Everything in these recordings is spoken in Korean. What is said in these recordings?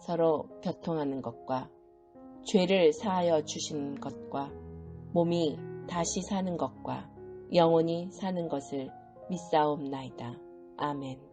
서로 교통하는 것과 죄를 사하여 주시는 것과 몸이 다시 사는 것과 영원히 사는 것을 믿사옵나이다. 아멘.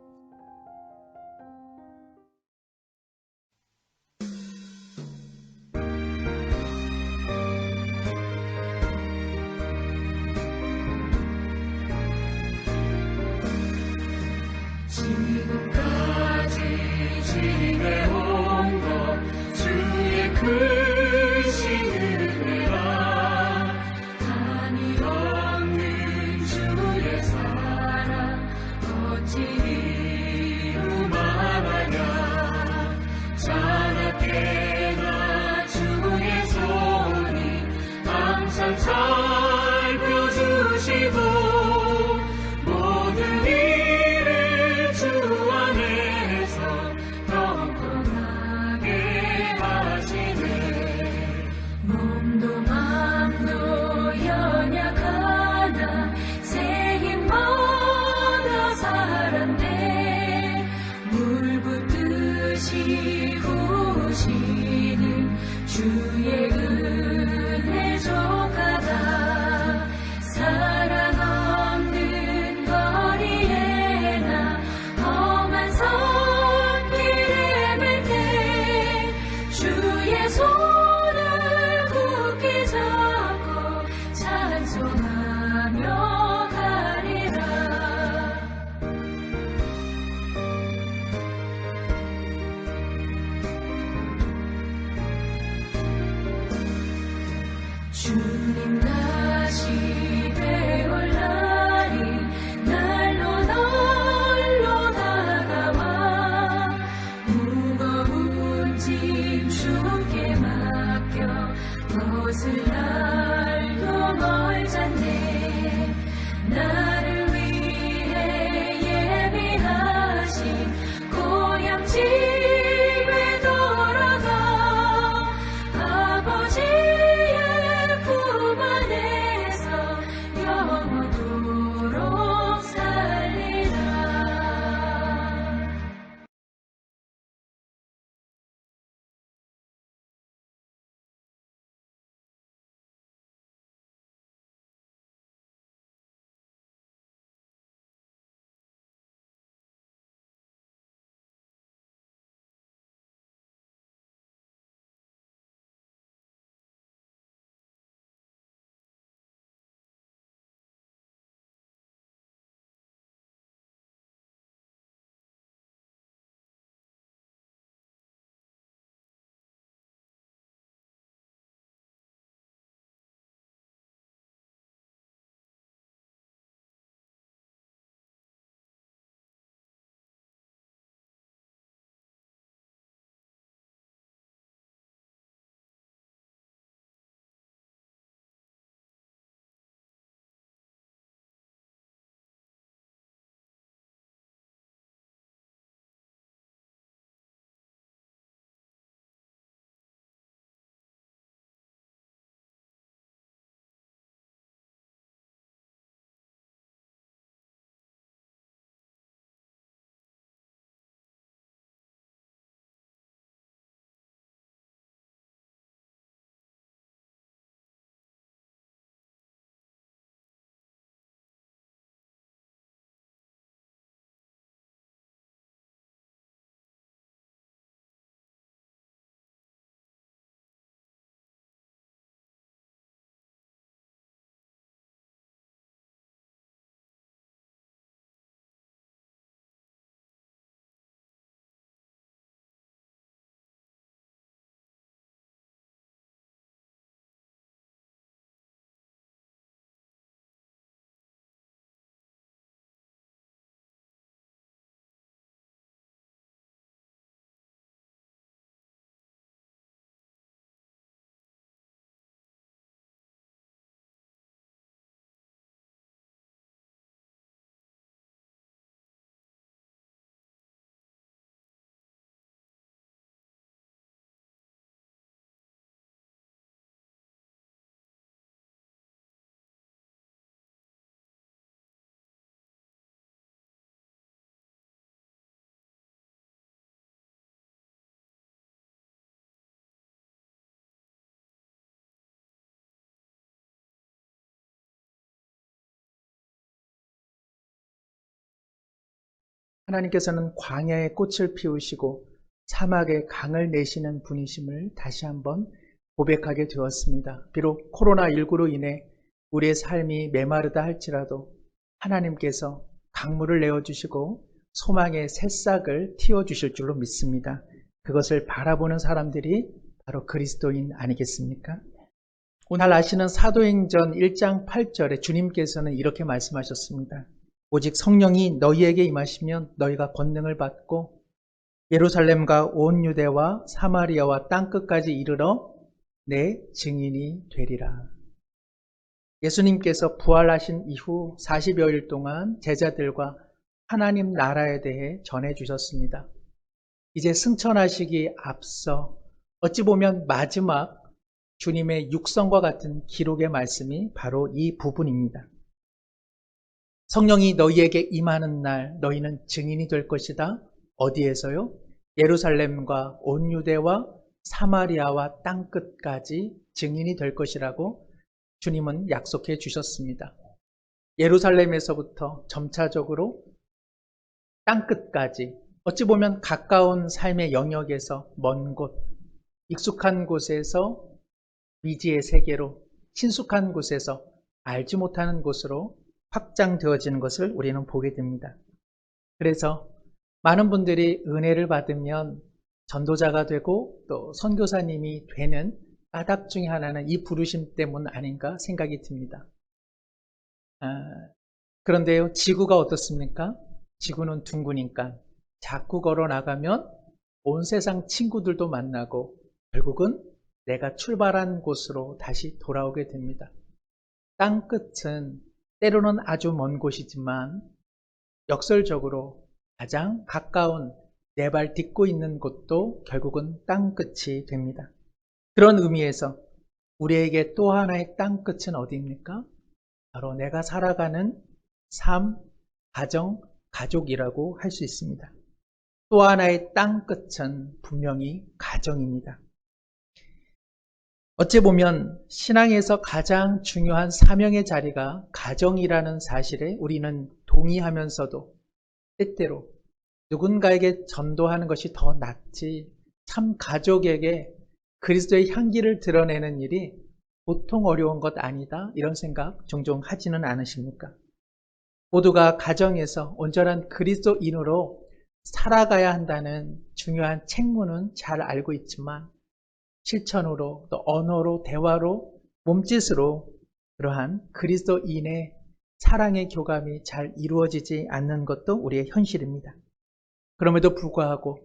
하나님께서는 광야에 꽃을 피우시고 사막에 강을 내시는 분이심을 다시 한번 고백하게 되었습니다. 비록 코로나19로 인해 우리의 삶이 메마르다 할지라도 하나님께서 강물을 내어주시고 소망의 새싹을 틔워주실 줄로 믿습니다. 그것을 바라보는 사람들이 바로 그리스도인 아니겠습니까? 오늘 아시는 사도행전 1장 8절에 주님께서는 이렇게 말씀하셨습니다. 오직 성령이 너희에게 임하시면 너희가 권능을 받고 예루살렘과 온 유대와 사마리아와 땅끝까지 이르러 내 증인이 되리라. 예수님께서 부활하신 이후 40여일 동안 제자들과 하나님 나라에 대해 전해 주셨습니다. 이제 승천하시기 앞서 어찌 보면 마지막 주님의 육성과 같은 기록의 말씀이 바로 이 부분입니다. 성령이 너희에게 임하는 날 너희는 증인이 될 것이다. 어디에서요? 예루살렘과 온 유대와 사마리아와 땅 끝까지 증인이 될 것이라고 주님은 약속해 주셨습니다. 예루살렘에서부터 점차적으로 땅 끝까지 어찌 보면 가까운 삶의 영역에서 먼 곳, 익숙한 곳에서 미지의 세계로 친숙한 곳에서 알지 못하는 곳으로 확장되어지는 것을 우리는 보게 됩니다. 그래서 많은 분들이 은혜를 받으면 전도자가 되고 또 선교사님이 되는 까닭 중에 하나는 이 부르심 때문 아닌가 생각이 듭니다. 아, 그런데요, 지구가 어떻습니까? 지구는 둥그니까 자꾸 걸어 나가면 온 세상 친구들도 만나고 결국은 내가 출발한 곳으로 다시 돌아오게 됩니다. 땅 끝은 때로는 아주 먼 곳이지만 역설적으로 가장 가까운 내 발 딛고 있는 곳도 결국은 땅 끝이 됩니다. 그런 의미에서 우리에게 또 하나의 땅 끝은 어디입니까? 바로 내가 살아가는 삶, 가정, 가족이라고 할 수 있습니다. 또 하나의 땅 끝은 분명히 가정입니다. 어찌 보면 신앙에서 가장 중요한 사명의 자리가 가정이라는 사실에 우리는 동의하면서도 때때로 누군가에게 전도하는 것이 더 낫지 참 가족에게 그리스도의 향기를 드러내는 일이 보통 어려운 것 아니다 이런 생각 종종 하지는 않으십니까? 모두가 가정에서 온전한 그리스도인으로 살아가야 한다는 중요한 책무는 잘 알고 있지만 실천으로 또 언어로 대화로 몸짓으로 그러한 그리스도인의 사랑의 교감이 잘 이루어지지 않는 것도 우리의 현실입니다. 그럼에도 불구하고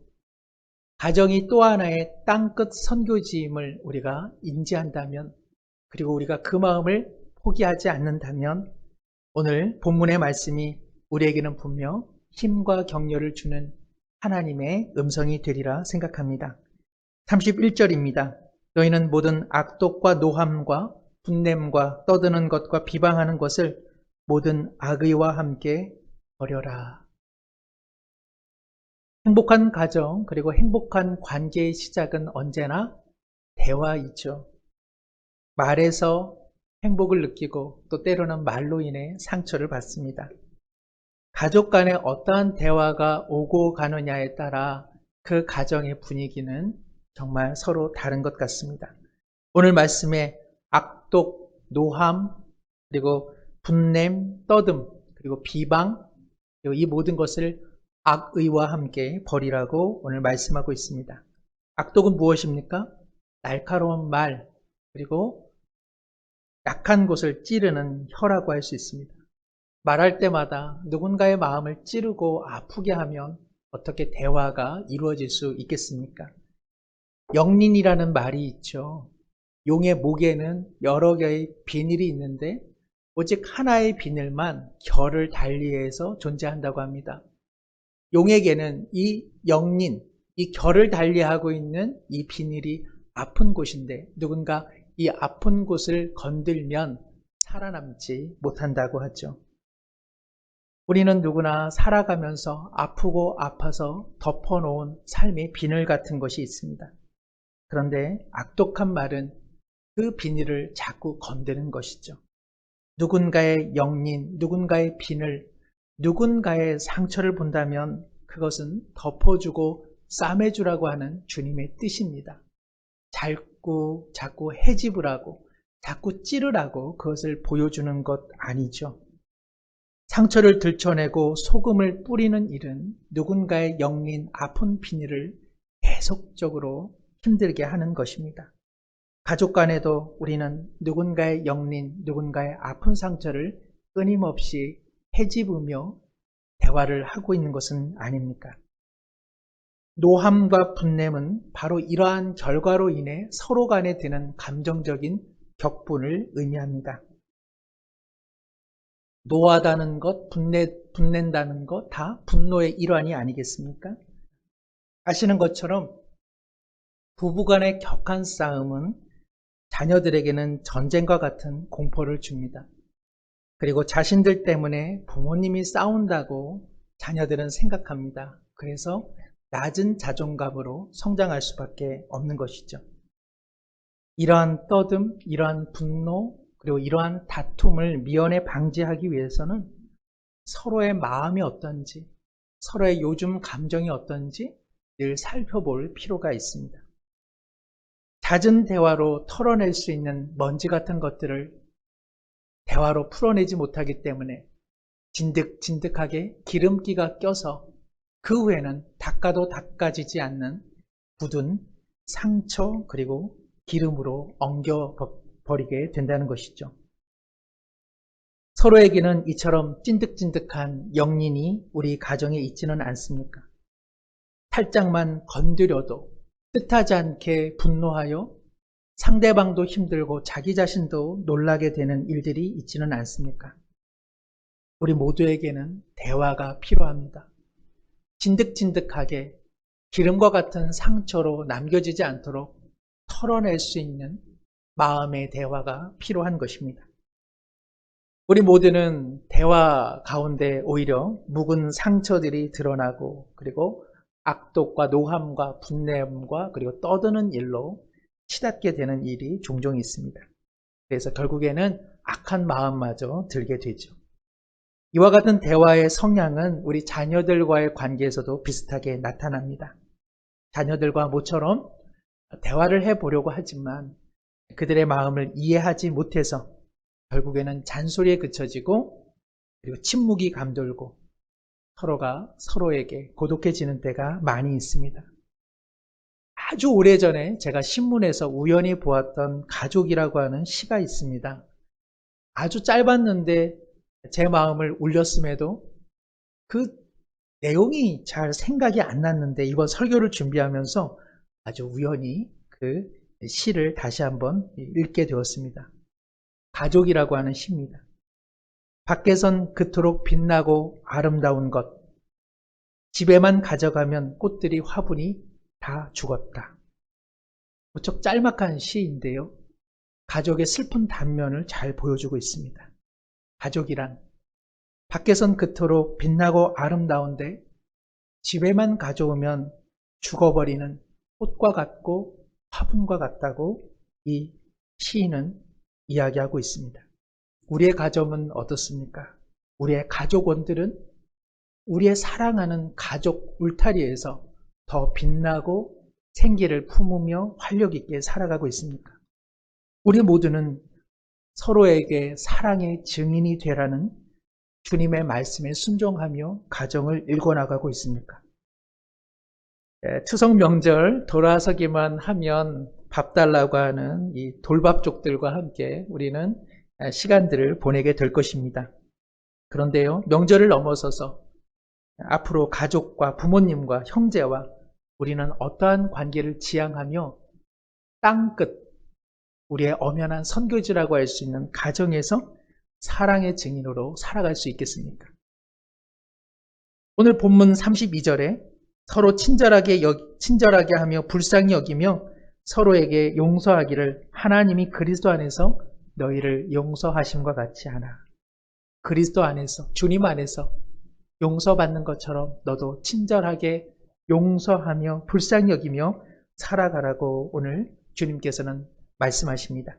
가정이 또 하나의 땅끝 선교지임을 우리가 인지한다면 그리고 우리가 그 마음을 포기하지 않는다면 오늘 본문의 말씀이 우리에게는 분명 힘과 격려를 주는 하나님의 음성이 되리라 생각합니다. 31절입니다. 너희는 모든 악독과 노함과 분냄과 떠드는 것과 비방하는 것을 모든 악의와 함께 버려라. 행복한 가정 그리고 행복한 관계의 시작은 언제나 대화이죠. 말에서 행복을 느끼고 또 때로는 말로 인해 상처를 받습니다. 가족 간에 어떠한 대화가 오고 가느냐에 따라 그 가정의 분위기는 정말 서로 다른 것 같습니다. 오늘 말씀에 악독, 노함, 그리고 분냄, 떠듬, 그리고 비방, 그리고 이 모든 것을 악의와 함께 버리라고 오늘 말씀하고 있습니다. 악독은 무엇입니까? 날카로운 말, 그리고 약한 곳을 찌르는 혀라고 할 수 있습니다. 말할 때마다 누군가의 마음을 찌르고 아프게 하면 어떻게 대화가 이루어질 수 있겠습니까? 영린이라는 말이 있죠. 용의 목에는 여러 개의 비늘이 있는데 오직 하나의 비늘만 결을 달리해서 존재한다고 합니다. 용에게는 이 영린, 이 결을 달리하고 있는 이 비늘이 아픈 곳인데 누군가 이 아픈 곳을 건들면 살아남지 못한다고 하죠. 우리는 누구나 살아가면서 아프고 아파서 덮어놓은 삶의 비늘 같은 것이 있습니다. 그런데 악독한 말은 그 비닐을 자꾸 건드는 것이죠. 누군가의 영린, 누군가의 비늘, 누군가의 상처를 본다면 그것은 덮어주고 싸매주라고 하는 주님의 뜻입니다. 자꾸 자꾸 해집을 하고 자꾸 찌르라고 그것을 보여주는 것 아니죠. 상처를 들춰내고 소금을 뿌리는 일은 누군가의 영린 아픈 비닐을 계속적으로 힘들게 하는 것입니다. 가족 간에도 우리는 누군가의 영린, 누군가의 아픈 상처를 끊임없이 해집으며 대화를 하고 있는 것은 아닙니까? 노함과 분냄은 바로 이러한 결과로 인해 서로 간에 드는 감정적인 격분을 의미합니다. 노하다는 것, 분내, 분낸다는 것 다 분노의 일환이 아니겠습니까? 아시는 것처럼 부부간의 격한 싸움은 자녀들에게는 전쟁과 같은 공포를 줍니다. 그리고 자신들 때문에 부모님이 싸운다고 자녀들은 생각합니다. 그래서 낮은 자존감으로 성장할 수밖에 없는 것이죠. 이러한 떠듬, 이러한 분노, 그리고 이러한 다툼을 미연에 방지하기 위해서는 서로의 마음이 어떤지, 서로의 요즘 감정이 어떤지 늘 살펴볼 필요가 있습니다. 잦은 대화로 털어낼 수 있는 먼지 같은 것들을 대화로 풀어내지 못하기 때문에 진득진득하게 기름기가 껴서 그 후에는 닦아도 닦아지지 않는 굳은 상처 그리고 기름으로 엉겨 버리게 된다는 것이죠. 서로에게는 이처럼 찐득찐득한 영린이 우리 가정에 있지는 않습니까? 살짝만 건드려도 뜻하지 않게 분노하여 상대방도 힘들고 자기 자신도 놀라게 되는 일들이 있지는 않습니까? 우리 모두에게는 대화가 필요합니다. 진득진득하게 기름과 같은 상처로 남겨지지 않도록 털어낼 수 있는 마음의 대화가 필요한 것입니다. 우리 모두는 대화 가운데 오히려 묵은 상처들이 드러나고 그리고 악독과 노함과 분냄과 그리고 떠드는 일로 치닫게 되는 일이 종종 있습니다. 그래서 결국에는 악한 마음마저 들게 되죠. 이와 같은 대화의 성향은 우리 자녀들과의 관계에서도 비슷하게 나타납니다. 자녀들과 모처럼 대화를 해보려고 하지만 그들의 마음을 이해하지 못해서 결국에는 잔소리에 그쳐지고 그리고 침묵이 감돌고 서로가 서로에게 고독해지는 때가 많이 있습니다. 아주 오래전에 제가 신문에서 우연히 보았던 가족이라고 하는 시가 있습니다. 아주 짧았는데 제 마음을 울렸음에도 그 내용이 잘 생각이 안 났는데 이번 설교를 준비하면서 아주 우연히 그 시를 다시 한번 읽게 되었습니다. 가족이라고 하는 시입니다. 밖에선 그토록 빛나고 아름다운 것. 집에만 가져가면 꽃들이 화분이 다 죽었다. 무척 짤막한 시인데요. 가족의 슬픈 단면을 잘 보여주고 있습니다. 가족이란 밖에선 그토록 빛나고 아름다운데 집에만 가져오면 죽어버리는 꽃과 같고 화분과 같다고 이 시인은 이야기하고 있습니다. 우리의 가정은 어떻습니까? 우리의 가족원들은 우리의 사랑하는 가족 울타리에서 더 빛나고 생기를 품으며 활력 있게 살아가고 있습니까? 우리 모두는 서로에게 사랑의 증인이 되라는 주님의 말씀에 순종하며 가정을 읽어나가고 있습니까? 예, 추석 명절 돌아서기만 하면 밥 달라고 하는 이 돌밥족들과 함께 우리는 시간들을 보내게 될 것입니다. 그런데요, 명절을 넘어서서 앞으로 가족과 부모님과 형제와 우리는 어떠한 관계를 지향하며 땅끝, 우리의 엄연한 선교지라고 할 수 있는 가정에서 사랑의 증인으로 살아갈 수 있겠습니까? 오늘 본문 32절에 서로 친절하게, 여, 친절하게 하며 불쌍히 여기며 서로에게 용서하기를 하나님이 그리스도 안에서 너희를 용서하심과 같이 하나. 그리스도 안에서, 주님 안에서 용서받는 것처럼 너도 친절하게 용서하며 불쌍히 여기며 살아가라고 오늘 주님께서는 말씀하십니다.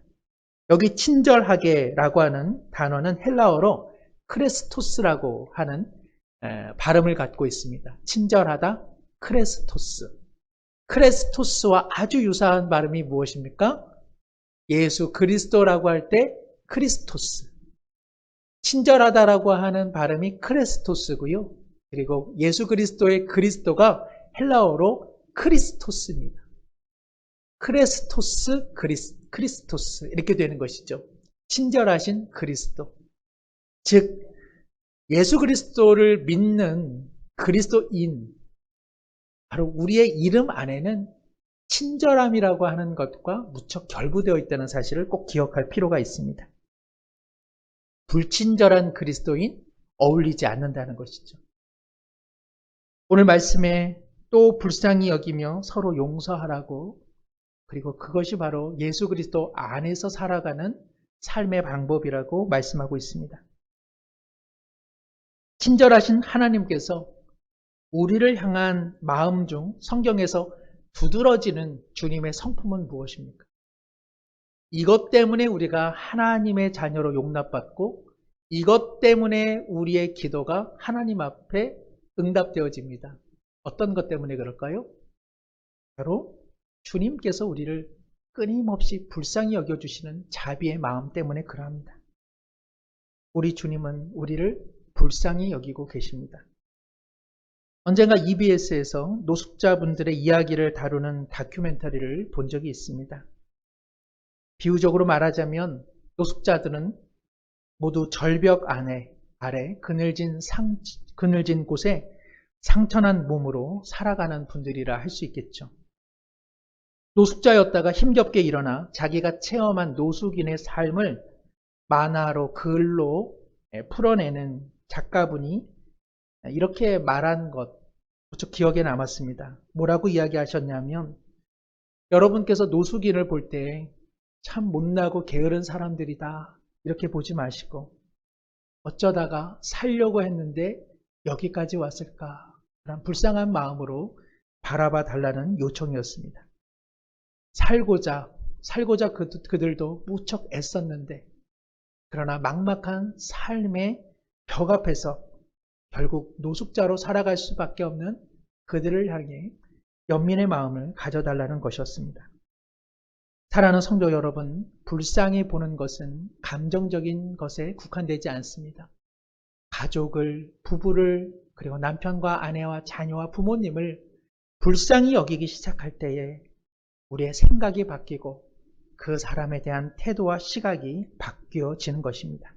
여기 친절하게라고 하는 단어는 헬라어로 크레스토스라고 하는 에, 발음을 갖고 있습니다. 친절하다, 크레스토스. 크레스토스와 아주 유사한 발음이 무엇입니까? 예수 그리스도라고 할 때 크리스토스. 친절하다라고 하는 발음이 크레스토스고요. 그리고 예수 그리스도의 그리스도가 헬라어로 크리스토스입니다. 크레스토스, 그리스, 크리스토스 이렇게 되는 것이죠. 친절하신 그리스도. 즉 예수 그리스도를 믿는 그리스도인 바로 우리의 이름 안에는 친절함이라고 하는 것과 무척 결부되어 있다는 사실을 꼭 기억할 필요가 있습니다. 불친절한 그리스도인 어울리지 않는다는 것이죠. 오늘 말씀에 또 불쌍히 여기며 서로 용서하라고 그리고 그것이 바로 예수 그리스도 안에서 살아가는 삶의 방법이라고 말씀하고 있습니다. 친절하신 하나님께서 우리를 향한 마음 중 성경에서 두드러지는 주님의 성품은 무엇입니까? 이것 때문에 우리가 하나님의 자녀로 용납받고 이것 때문에 우리의 기도가 하나님 앞에 응답되어집니다. 어떤 것 때문에 그럴까요? 바로 주님께서 우리를 끊임없이 불쌍히 여겨주시는 자비의 마음 때문에 그러합니다. 우리 주님은 우리를 불쌍히 여기고 계십니다. 언젠가 EBS에서 노숙자분들의 이야기를 다루는 다큐멘터리를 본 적이 있습니다. 비유적으로 말하자면 노숙자들은 모두 절벽 안에 아래 그늘진 상 그늘진 곳에 상처난 몸으로 살아가는 분들이라 할 수 있겠죠. 노숙자였다가 힘겹게 일어나 자기가 체험한 노숙인의 삶을 만화로 글로 풀어내는 작가분이 이렇게 말한 것, 무척 기억에 남았습니다. 뭐라고 이야기하셨냐면, 여러분께서 노숙인을 볼 때 참 못나고 게으른 사람들이다. 이렇게 보지 마시고, 어쩌다가 살려고 했는데 여기까지 왔을까? 그런 불쌍한 마음으로 바라봐 달라는 요청이었습니다. 살고자, 살고자 그, 그들도 무척 애썼는데, 그러나 막막한 삶의 벽 앞에서 결국 노숙자로 살아갈 수밖에 없는 그들을 향해 연민의 마음을 가져달라는 것이었습니다. 사랑하는 성도 여러분, 불쌍히 보는 것은 감정적인 것에 국한되지 않습니다. 가족을, 부부를, 그리고 남편과 아내와 자녀와 부모님을 불쌍히 여기기 시작할 때에 우리의 생각이 바뀌고 그 사람에 대한 태도와 시각이 바뀌어지는 것입니다.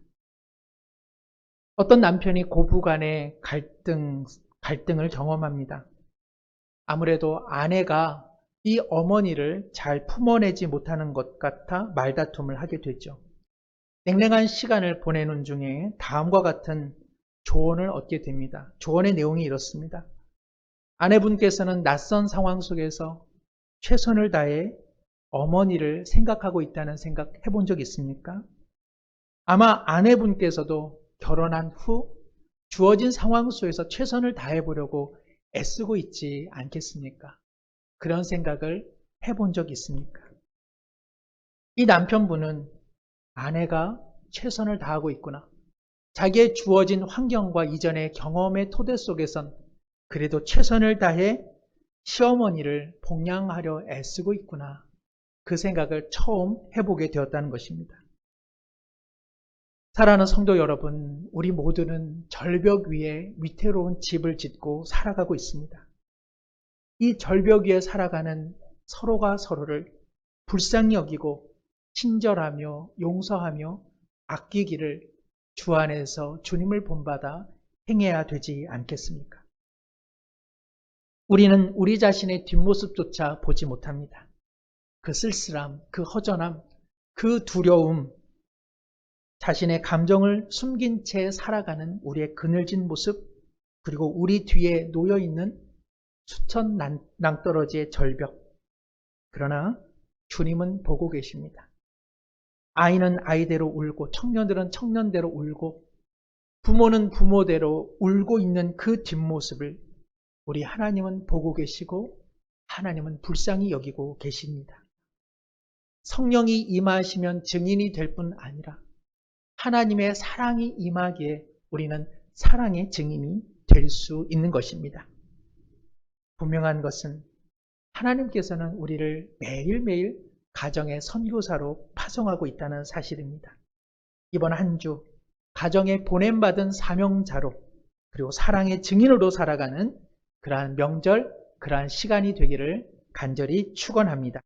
어떤 남편이 고부간의 갈등, 갈등을 경험합니다. 아무래도 아내가 이 어머니를 잘 품어내지 못하는 것 같아 말다툼을 하게 되죠. 냉랭한 시간을 보내는 중에 다음과 같은 조언을 얻게 됩니다. 조언의 내용이 이렇습니다. 아내분께서는 낯선 상황 속에서 최선을 다해 어머니를 생각하고 있다는 생각 해본 적 있습니까? 아마 아내분께서도 결혼한 후 주어진 상황 속에서 최선을 다해보려고 애쓰고 있지 않겠습니까? 그런 생각을 해본 적 있습니까? 이 남편분은 아내가 최선을 다하고 있구나. 자기의 주어진 환경과 이전의 경험의 토대 속에선 그래도 최선을 다해 시어머니를 봉양하려 애쓰고 있구나. 그 생각을 처음 해보게 되었다는 것입니다. 사랑하는 성도 여러분, 우리 모두는 절벽 위에 위태로운 집을 짓고 살아가고 있습니다. 이 절벽 위에 살아가는 서로가 서로를 불쌍히 여기고 친절하며 용서하며 아끼기를 주 안에서 주님을 본받아 행해야 되지 않겠습니까? 우리는 우리 자신의 뒷모습조차 보지 못합니다. 그 쓸쓸함, 그 허전함, 그 두려움, 자신의 감정을 숨긴 채 살아가는 우리의 그늘진 모습, 그리고 우리 뒤에 놓여 있는 수천 낭떠러지의 절벽. 그러나 주님은 보고 계십니다. 아이는 아이대로 울고, 청년들은 청년대로 울고, 부모는 부모대로 울고 있는 그 뒷모습을 우리 하나님은 보고 계시고, 하나님은 불쌍히 여기고 계십니다. 성령이 임하시면 증인이 될 뿐 아니라, 하나님의 사랑이 임하기에 우리는 사랑의 증인이 될 수 있는 것입니다. 분명한 것은 하나님께서는 우리를 매일매일 가정의 선교사로 파송하고 있다는 사실입니다. 이번 한 주 가정에 보냄받은 사명자로 그리고 사랑의 증인으로 살아가는 그러한 명절, 그러한 시간이 되기를 간절히 축원합니다.